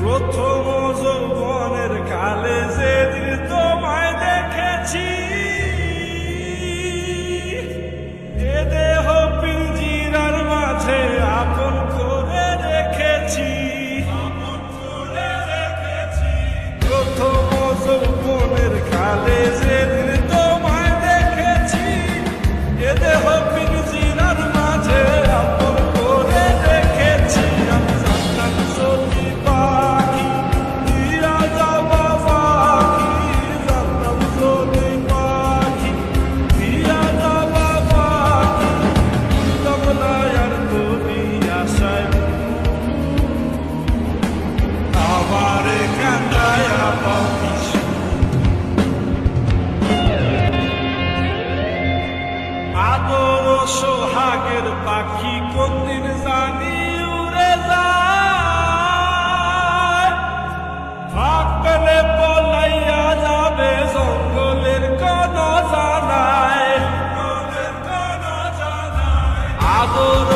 প্রথম বড় সোহাগের পাখি কোনদিন জানি উড়ে যায়। ভাগ পেলে পলাইয়া যাবে জঙ্গলের কোন জানায়। আদর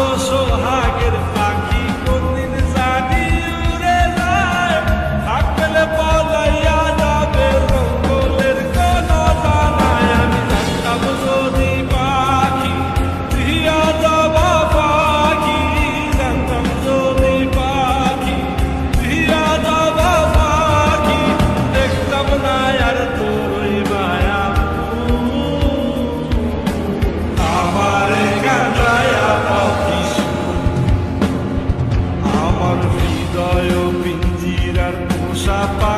usar para